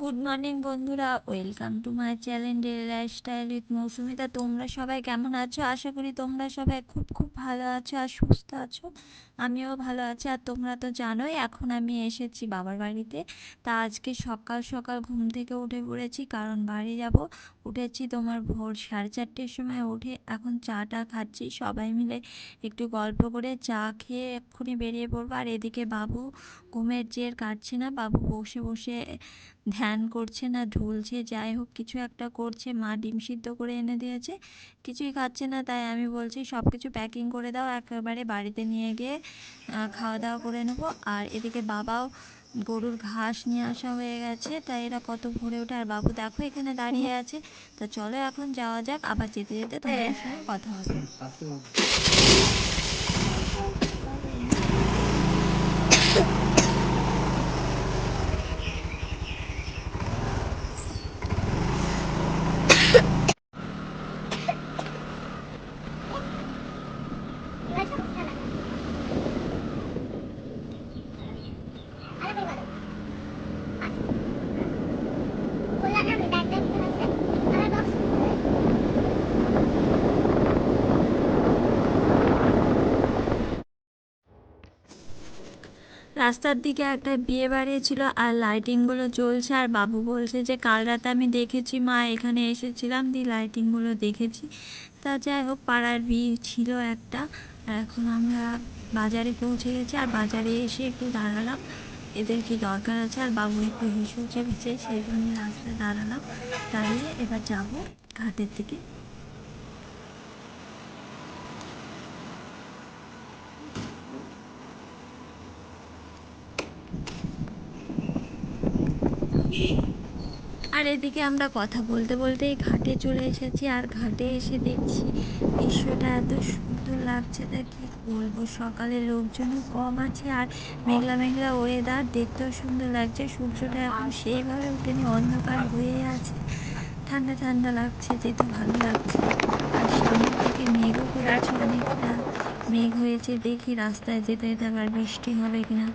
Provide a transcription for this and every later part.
Good morning বন্ধুরা। Welcome to my channel day lifestyle with Mousumita তোমরা সবাই কেমন আছো? আশা করি তোমরা সবাই খুব খুব ভালো আছো আর সুস্থ আছো। আমিও ভালো আছি আর তোমরা তো জানোই, এখন আমি এসেছি বাবার বাড়িতে। তা আজকে সকাল সকাল ঘুম থেকে উঠে পড়েছি, কারণ বাড়ি যাব। উঠেছি তোমার ভোর সাড়ে চারটের সময় উঠে এখন চাটা খাচ্ছি। সবাই মিলে একটু গল্প করে চা খেয়ে এক্ষুনি বেরিয়ে পড়ব। আর এদিকে বাবু ঘুমের জের কাটছে না। বাবু বসে বসে ধ্যান করছে না ঢুলছে যাই হোক কিছু একটা করছে মা ডিম সিদ্ধ করে এনে দিয়েছে কিছুই খাচ্ছে না তাই আমি বলছি সব কিছু প্যাকিং করে দাও একেবারে বাড়িতে নিয়ে গিয়ে খাওয়া দাওয়া করে নেব। আর এদিকে বাবাও গরুর ঘাস নিয়ে আসা হয়ে গেছে তাই এরা কত ভরে ওঠে। আর বাবু দেখো এখানে দাঁড়িয়ে আছে তা চলো এখন যাওয়া যাক আবার যেতে যেতে তোমাদের সঙ্গে কথা হবে। রাস্তার দিকে একটা বিয়ে বাড়ি ছিল আর লাইটিংগুলো জ্বলছে আর বাবু বলছে যে, কাল রাতে আমি দেখেছি মা, এখানে এসেছিলাম, দিয়ে লাইটিংগুলো দেখেছি। তা যাই হোক, পাড়ার বিয়ে ছিল একটা। এখন আমরা বাজারে পৌঁছে গেছি আর বাজারে এসে একটু দাঁড়ালাম। এদের কি দরকার আছে? আর বাবু একটু হেসে ভেসে সেই জন্য রাস্তায় দাঁড়ালাম। দাঁড়িয়ে এবার যাব ঘাটের দিকে। আর এদিকে আমরা কথা বলতে বলতেই ঘাটে চলে এসেছি আর ঘাটে এসে দেখছি দৃশ্যটা এত সুন্দর লাগছে তা কি বলব? সকালে লোকজনও কম আছে আর মেঘলা মেঘলা ওয়েদার দেখতেও সুন্দর লাগছে। সূর্যটা এখন সেইভাবে উঠেনি অন্ধকার হয়ে আছে। ঠান্ডা ঠান্ডা লাগছে যেতে ভালো লাগছে। আর সামনে থেকে মেঘও করেছে অনেকটা। মেঘ হয়েছে দেখি রাস্তায় যেতে যেতে আবার বৃষ্টি হবে কিনা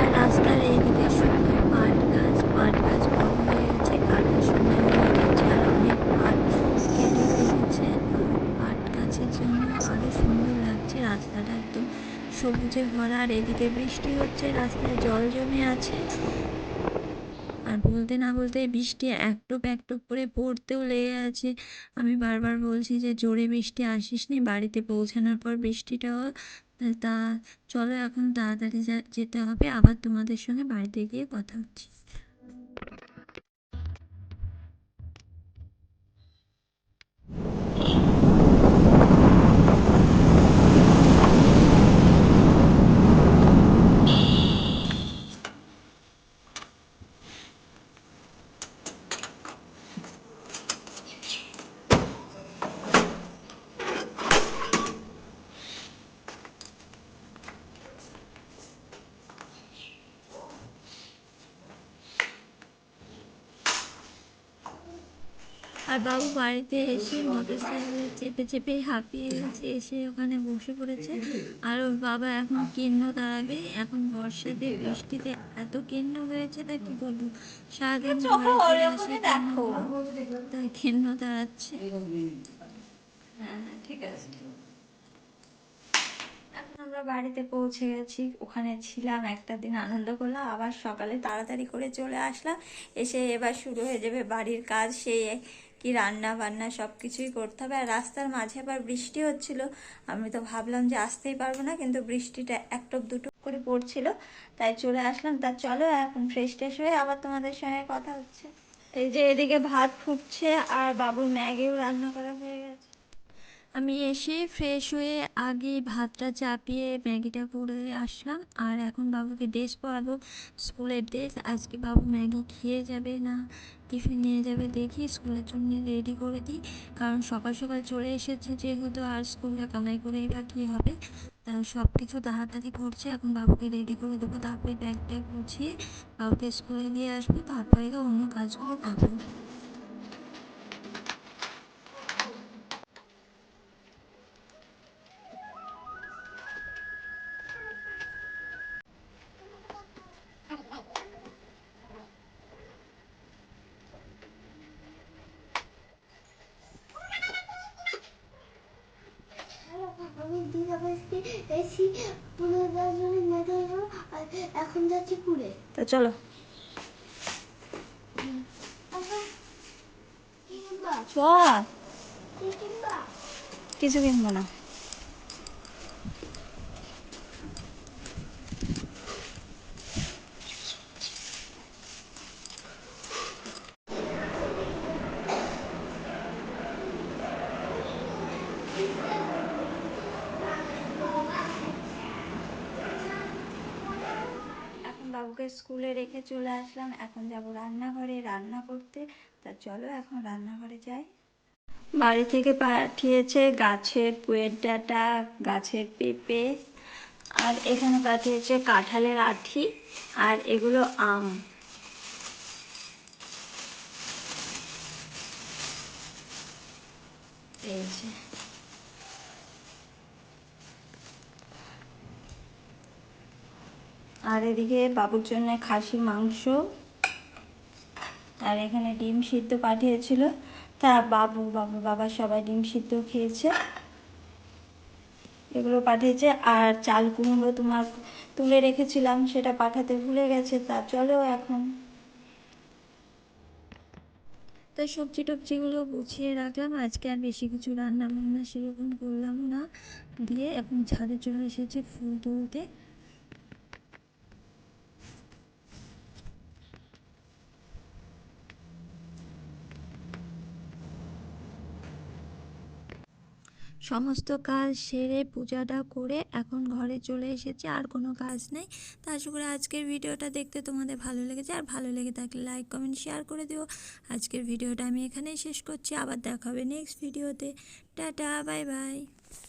আর রাস্তার এইদিকে সুন্দর পাট গাছ পাট গাছ বড় হয়ে গেছে কাটার সময় হয়ে গেছে আর অনেক পাট কেটে ফেলেছে পাট গাছের জন্য আরও সুন্দর লাগছে রাস্তাটা একদম সবুজে ভরা আর এদিকে বৃষ্টি হচ্ছে, রাস্তায় জল জমে আছে। আর বলতে না বলতে বৃষ্টি একটুপ একটুপ করে পড়তেও লেগে আছে। আমি বারবার বলছি যে, জোরে বৃষ্টি আসিস নি, বাড়িতে পৌঁছানোর পর বৃষ্টিটাও তা চলো এখন তাড়াতাড়ি যেতে হবে, আবার তোমাদের সঙ্গে বাড়িতে গিয়ে কথা হচ্ছে। আর বাবু বাড়িতে এসে মোটর সাইকেলে চেপে চেপে হাঁপিয়ে গেছে এসে ওখানে বসে পড়েছে। আর ওর বাবা এখন কেন্ন দাঁড়াবে। এখন বর্ষাতে বৃষ্টিতে এত কেন্ন হয়েছে তা কি বলব? সারাদিন ঘরে আসে তাই কেন্ন দাঁড়াচ্ছে। হ্যাঁ হ্যাঁ ঠিক আছে। এখন আমরা বাড়িতে পৌঁছে গেছি। ওখানে ছিলাম একটা দিন আনন্দ করলাম। আবার সকালে তাড়াতাড়ি করে চলে আসলাম। এসে এবার শুরু হয়ে যাবে বাড়ির কাজ। সেই কি রান্না বান্না সব কিছুই করতে হবে। আর রাস্তার মাঝে আবার বৃষ্টি হচ্ছিল। আমি তো ভাবলাম যে আসতেই পারব না, কিন্তু বৃষ্টিটা এক টপ দুটো করে পড়ছিল। তাই চলে আসলাম। তা চলো, এখন ফ্রেশ ট্রেশ হয়ে আবার তোমাদের সঙ্গে কথা হচ্ছে। এই যে এদিকে ভাত ফুটছে আর বাবুর ম্যাগিও রান্না করা হয়ে গেছে। আমি এসে ফ্রেশ হয়ে আগে ভাতটা চাপিয়ে ম্যাগিটা করে আসলাম। আর এখন বাবুকে ড্রেস পরাবো, স্কুলের ড্রেস আজকে বাবু ম্যাগি খেয়ে যাবে না, টিফিন নিয়ে যাবে দেখি, স্কুলের জন্য রেডি করে দিই। কারণ সকাল সকাল চলে এসেছে যেহেতু, আর স্কুলে কামাই করেই বা কী হবে। সব কিছু তাড়াতাড়ি করছে, এখন বাবুকে রেডি করে দেবো। তারপরে ব্যাগ ট্যাগ গুছিয়ে বাবুকে স্কুলে নিয়ে আসব। তারপরে অন্য কাজগুলো করব। এসি আর এখন যাচ্ছি পুরে তা চলো। চল। কিছু কিনবো না এখন বাবুকে স্কুলে রেখে চলে আসলাম। এখন যাব রান্নাঘরে, রান্না করতে। তা চলো এখন রান্নাঘরে যাই। বাড়ি থেকে পাঠিয়েছে গাছের পুয়ের ডাঁটা, গাছের পেঁপে, আর এখানে পাঠিয়েছে কাঁঠালের আঠি আর এগুলো আম। এই যে। আর এদিকে বাবুর জন্য খাসি মাংস। আর এখানে ডিম সিদ্ধ পাঠিয়েছিল। তা বাবু বাবু, বাবা সবাই ডিম সিদ্ধ খেয়েছে। এগুলো পাঠিয়েছে। আর চাল কুমড়ো তোমার তুলে রেখেছিলাম, সেটা পাঠাতে ভুলে গেছে। তা চলো এখন। তো সবজি টবজিগুলো গুছিয়ে রাখলাম। আজকে আর বেশি কিছু রান্না বান্না সেরকম করলাম না। দিয়ে এখন ছাদে চলে এসেছে ফুল তুলতে। সমস্ত কাজ সেরে পূজাটা করে এখন ঘরে চলে এসেছি, আর কোনো কাজ নেই। তা আশা করি আজকের ভিডিওটা দেখতে তোমাদের ভালো লেগেছে, আর ভালো লেগে থাকলে লাইক কমেন্ট শেয়ার করে দিও। আজকের ভিডিওটা আমি এখানেই শেষ করছি, আবার দেখা হবে নেক্সট ভিডিওতে টাটা বাই বাই